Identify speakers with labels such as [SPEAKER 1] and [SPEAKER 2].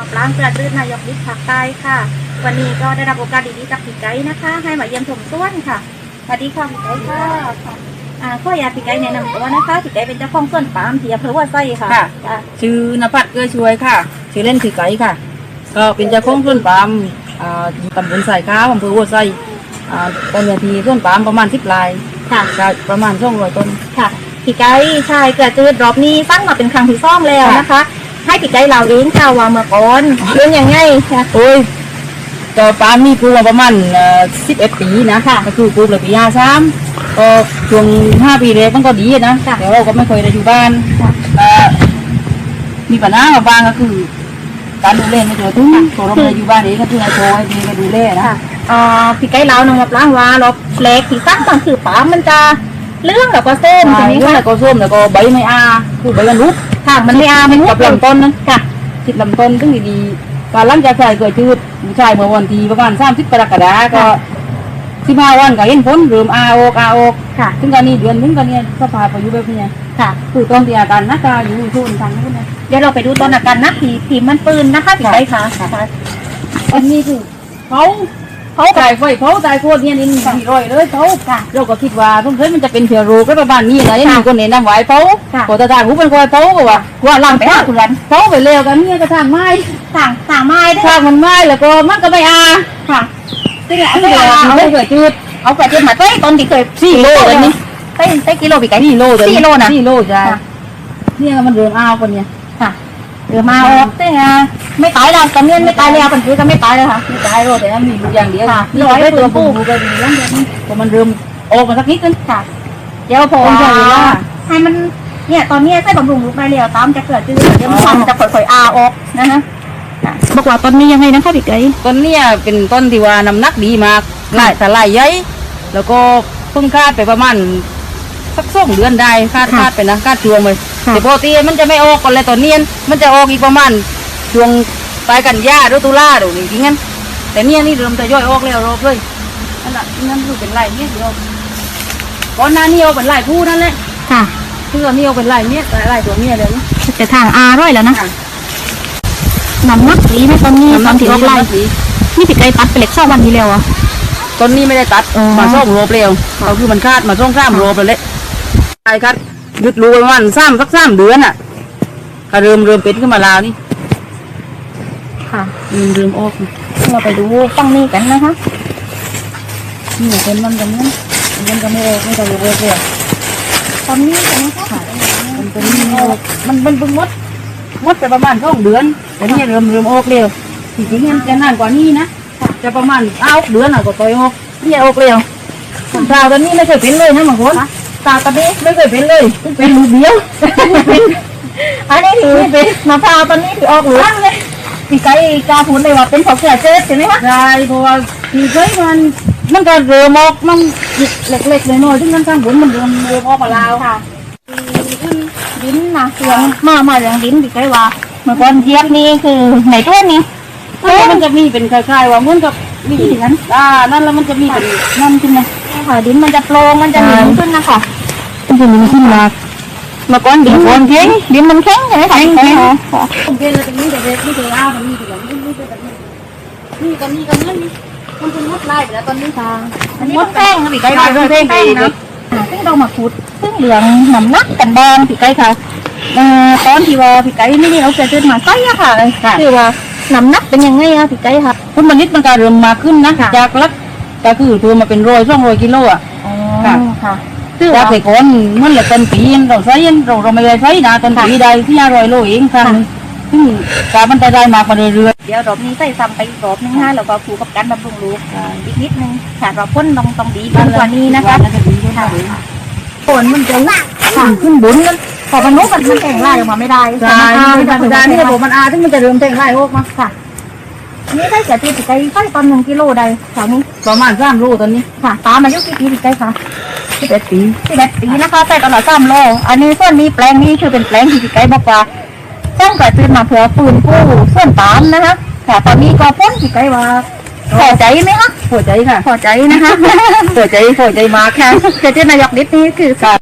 [SPEAKER 1] อบล้างกระดื้อนายกดิษภาคใต้ค่ะ วันนี้ก็ได้รับโอกาสดีๆจากพี่ไก่นะคะ ให้มาเยี่ยมชมสวนค่ะสวัสดีค่ะพี่ไก่ค่ะอ่าก็อยากพี่ไก่แนะนำตัวนะคะพี่ไก่เป็นเจ้าของสวนปาล์มที่อำเภอหัวไส้ค่ะ
[SPEAKER 2] ค่ะ
[SPEAKER 1] จ้ะ
[SPEAKER 2] ชื่อนภัสเกื้อช่วยค่ะ ชื่อเล่นคือไก่ค่ะ ก็เป็นเจ้าของสวนปาล์มอ่าอยู่ตำบลสายข้าวอำเภอหัวไส้อ่าต้นเนื้อที่สวนปาล์มประมาณสิบลาย
[SPEAKER 1] ค่ะ
[SPEAKER 2] ก็ประมาณสองร้อยต้น
[SPEAKER 1] ค่ะพี่ไก่ใช่กระจืดรอบนี้สร้างมาเป็นครั้งที่สองแล้วนะคะ ให้พี่ไก่เราเองค่ะว่าเมื่อก่อนเรื่องยังไงค่ะ
[SPEAKER 2] โอ้ยก็ปาล์มมีปลูกมาประมาณสิบเอ็ดปีนะค่ะก็คือปลูกเลยปีห้าสามก็ช่วงห้าปีแรกมันก็ดีนะ
[SPEAKER 1] ค่ะ
[SPEAKER 2] แต่เราก็ไม่เคยได้อยู่บ้าน
[SPEAKER 1] ค่ะ
[SPEAKER 2] ก็มีปัญหามาบ้างก็คือ การดูแลในตัวทุ่งตัวเราไม่ได้อยู่บ้านเองก็คือให้โทรให้พี่ก็ดูแลนะ
[SPEAKER 1] ค่ะอ่าพี่ไก่เรานำมาล้างว่ารอบแรกที่สร้างมันคือปาล์มมันจะ เรื่องแบบว่าเส้นใช่ไหม
[SPEAKER 2] ใช่
[SPEAKER 1] คะ
[SPEAKER 2] แล้วก็ส้มแล้วก็ใบไม่อาคือใบมันรุด
[SPEAKER 1] ค่ะมันไม่อามัน
[SPEAKER 2] กับ
[SPEAKER 1] ลำ
[SPEAKER 2] ลำต้นนะ
[SPEAKER 1] ค่ะ
[SPEAKER 2] ติดลำต้นซึ่งดีๆการหลังจากใส่เกิดชืดใช่เมื่อวันที่ประมาณสามสิบกรกฎาคมก็สิบห้าวันก็เห็นผลเริ่มอาโอกอาโอก
[SPEAKER 1] ค่ะ
[SPEAKER 2] ซึ่งตอนนี้เดือนนึงตอนนี้สภาพอายุแบบนี้
[SPEAKER 1] ค่ะ
[SPEAKER 2] คือต้นที่อาการนักกาอยู่ทุนทางนู้นนะ
[SPEAKER 1] เดี๋ยวเราไปดูต้นอาการนะผีผีมันปืนนะคะพี่ไก่ค่ะ
[SPEAKER 2] อันนี้คือเขา เขาตายไฟเขาตายโคตรเนี่ยนี่มีรอยเลยเขา
[SPEAKER 1] ค่ะ
[SPEAKER 2] เราก็คิดว่าเพิ่งมันจะเป็นเชื้อโรคก็ประมาณนี้นะยังมีคนเห็นนำไว้เขา
[SPEAKER 1] ค่ะ
[SPEAKER 2] พอตาตาหูเป็นคนเขาก็ว่าว่าลังไปหาทุรันเขาไปเร็วกันเนี่ยกระทางไม้
[SPEAKER 1] สั่งสั่งไม้ได้
[SPEAKER 2] ทางมันไม้แล้วก็มันก็ไม่อา
[SPEAKER 1] ค่ะซึ่งแหละ
[SPEAKER 2] ซึ่ง
[SPEAKER 1] เอา
[SPEAKER 2] เดี๋ยว
[SPEAKER 1] เอา
[SPEAKER 2] ไม่เกิดจืด
[SPEAKER 1] เอากระเทียมมาใส่ต้นที่เคย
[SPEAKER 2] สี่โลเลยนี่
[SPEAKER 1] ใส่ใส่กิโลพี่ไก่
[SPEAKER 2] สี่โลเลย
[SPEAKER 1] สี่โลนะ
[SPEAKER 2] สี่โลจ้ะ
[SPEAKER 1] ค่ะ
[SPEAKER 2] เนี่ยมันเริ่มอ้าวคนเนี่ย
[SPEAKER 1] ค่ะเดี๋ยวมาออกซึ่งอะไม่ตายแล้วตอนนี้ไม่ตายแล้วปันคือก็ไม่ตายเลยค่ะ
[SPEAKER 2] ไม่ตายโลแต่ว่ามีอยู่อย่างเดียว
[SPEAKER 1] ค่ะ
[SPEAKER 2] นี่ร้อยตัวปูก็ดีแล้วเนี่ยพอมันเริ่มออกมาสักนิดนึง
[SPEAKER 1] ค่ะเดี๋ยวพอ
[SPEAKER 2] ต้องใช้เวลา
[SPEAKER 1] ให้มันเนี่ยตอนนี้ใส่บำรุงลูกไปแล้วตามจะเกิดจืดเดี๋ยวมัน
[SPEAKER 2] อ๋อ
[SPEAKER 1] จะค่อยๆอาออกนะฮะค่ะบอกว่าตอนนี้ยังไงนะคะพี่ไก่
[SPEAKER 2] ต้นเนี่ยเป็นต้นที่ว่าน้ำหนักดีมากหลายแต่หลายใหญ่แล้วก็เพิ่งคาดไปประมาณ สักสองเดือนได้คาดคาดไปนะคาดช่วงเลยแต่ปกติมันจะไม่ออกก่อนเลยตอนเนี้ยมันจะออกอีกประมาณช่วงปลายกันยาหรือตุลาหรืออย่างงี้งั้นแต่เนี่ยนี่เริ่มจะย่อยออกแล้วรอบเลยนั่นแหละนั่นคือเป็นไรเนี่ยเดียวก่อนหน้านี้เอาเป็นไรผู้นั่นแหละ
[SPEAKER 1] ค่ะ
[SPEAKER 2] คืออันนี้เอาเป็นไรเนี่ยแต่ไรตัวเมียเลยนะ
[SPEAKER 1] จะทางอาร้อยแล้วนะน้ำหนักดีไหมตอนนี้ตอนที่ออกไล่
[SPEAKER 2] ดี
[SPEAKER 1] นี่พี่ไก่ตัดไปเล็กสองวันนี้แล้วอะ
[SPEAKER 2] ต้นนี้ไม่ได้ตัด
[SPEAKER 1] อ๋อ
[SPEAKER 2] มาส่งโรเปลวเขาคือมันคาดมาส่งข้ามโรไปเลยใช่ครับหยุดรูประมาณสามสักสามเดือนอะก็เริ่มเริ่มเป็นขึ้นมาแล้วนี่
[SPEAKER 1] ค่ะ
[SPEAKER 2] เริ่มเริ่มออกนี่
[SPEAKER 1] เราไปดูฝั่งนี้กันนะคะ
[SPEAKER 2] นี่เป็นมันกันนี้มันก็ไม่ออกไม่ต้องโรเปลว
[SPEAKER 1] ตอนนี้กันนะคะ
[SPEAKER 2] มันเป็นนี่ไม่ออกมันมันเพิ่งหมดหมดไปประมาณสองเดือนแต่นี่เริ่มเริ่มออกเร็วจริงๆมันจะนานกว่านี้นะ จะประมาณเก้าเดือนอะก็ต่อยออกนี่ออกเร็วชาวตอนนี้ไม่เคยเป็นเลยนะบางคน
[SPEAKER 1] ตาตอนนี้
[SPEAKER 2] ไม่เคยเป็นเลยเป็นลูกเดียว
[SPEAKER 1] อันนี้ถือเป็นมะพร้าวตอนนี้ถือออกหลือเลยพี่ไก่ก้าพูดเลยว่าเป็นของเสือเจ๊ใช่ไหมคะ
[SPEAKER 2] ใช่เพราะว่าที่เคยมันมันก็เริ่มออกมันเล็กๆน้อยๆซึ่งมันข้างบนมันเริ่มเริ่มออกมาล้ว
[SPEAKER 1] ค่ะดินนะเสียงมามาเรื่องดินพี่ไก่ว่าเมื่อก่อนเทียบนี่คือไหนตัว
[SPEAKER 2] นี้ จะมีเป็นคล้ายๆว่าเหมือนกับมี
[SPEAKER 1] ที่นั้น
[SPEAKER 2] อ่านั่นแล้วมันจะมีเป็น
[SPEAKER 1] นั่นขึ้นมาค่ะดินมันจะโปร่งมันจะหนุนขึ้นนะคะ
[SPEAKER 2] มันจะมีขึ้นมา
[SPEAKER 1] เมื่อก่อนดินมันแข็งดินมันแข็งใช่ไหมคะแข็งค่ะ
[SPEAKER 2] ผมเป็นอะไรตรงนี้แต่เด็กไม่เคยอ้าวมันมีแต่แบบนี้ไม่เคยแบบนี้นี่กันนี่กันนั่นนี่มันเป็นมดลายไปแล้วตอนนี้ทาง
[SPEAKER 1] อันนี้มดแป้งนะพี่ไก่
[SPEAKER 2] ใช่มดแป้ง
[SPEAKER 1] แป้งนะซึ่งเรามาขุดซึ่งเหลืองหนำนักกันแดงพี่ไก่ค่ะเอ่อตอนที่ว่าพี่ไก่ไม่ได้เอาเสื้อเสื้อมาใส่อะค่ะคือว่าห นำนักเป็นยังไงอะพี่ไก่ค่ะ
[SPEAKER 2] คุณมันนิดมันก็เริ่มมาขึ้นนะ
[SPEAKER 1] ค่ะ
[SPEAKER 2] จากลักก็คือตัวมาเป็นร้อยสองร้อยกิโลอะ
[SPEAKER 1] อ๋อ
[SPEAKER 2] ค่ะ
[SPEAKER 1] ค่ะ
[SPEAKER 2] จากแต่ก่อนมันเหลือต้นปีเราใช้เราเราไม่ได้ใช้นะต้นปีใดที่ห้าร้อยโลเองครั้งหนึงซึ่งการมันจะได้มากมาเรื่อย
[SPEAKER 1] เดี๋ยวรอบนี้ใส่ซ้ำไปอีกรอบนึงฮะแล้วก็ผูกกับการบำรุงลูกอีกนิดนึงค่ะเราพ่นต้องต้องดี
[SPEAKER 2] ๆ
[SPEAKER 1] ขึ้นกว่านี้นะคะ
[SPEAKER 2] แล้วก็ดีด้วยนะ
[SPEAKER 1] ฝนมันจะลากขึ้นบุญกัน พอมันนุกมันมันแข่งไล่ออกมาไม่ได้
[SPEAKER 2] ใช่
[SPEAKER 1] ค่ะ
[SPEAKER 2] ธรรมดานี่ระบบมันอาซึ่งมันจะเริ่มแต่งไล่ออกมา
[SPEAKER 1] ค่ะอันนี้ได้เสียตีติดใจใส่ตอนหนึ่งกิโลได้แถวนี้
[SPEAKER 2] ประมาณสามโลตอนนี้
[SPEAKER 1] ค่ะตามอายุกี่ปีติดใจคะ
[SPEAKER 2] สิบเอ็ดปี
[SPEAKER 1] สิบเอ็ดปีนะคะใส่ตลอดสามโล อันนี้ส่วนนี้แปลงนี้คือเป็นแปลงที่ติดใจบอกว่าต้องกระตือมาเพื่อฟื้นฟูส่วนปาล์มนะคะค่ะตอนนี้ก็พ้นติดใจว่าพอใจไหมคะ
[SPEAKER 2] หัวใจค่ะ
[SPEAKER 1] พอใจนะคะ
[SPEAKER 2] หัวใจหัวใจมาก
[SPEAKER 1] ค่ะเจเจนายกนิดนี้คือ
[SPEAKER 2] ค่ะ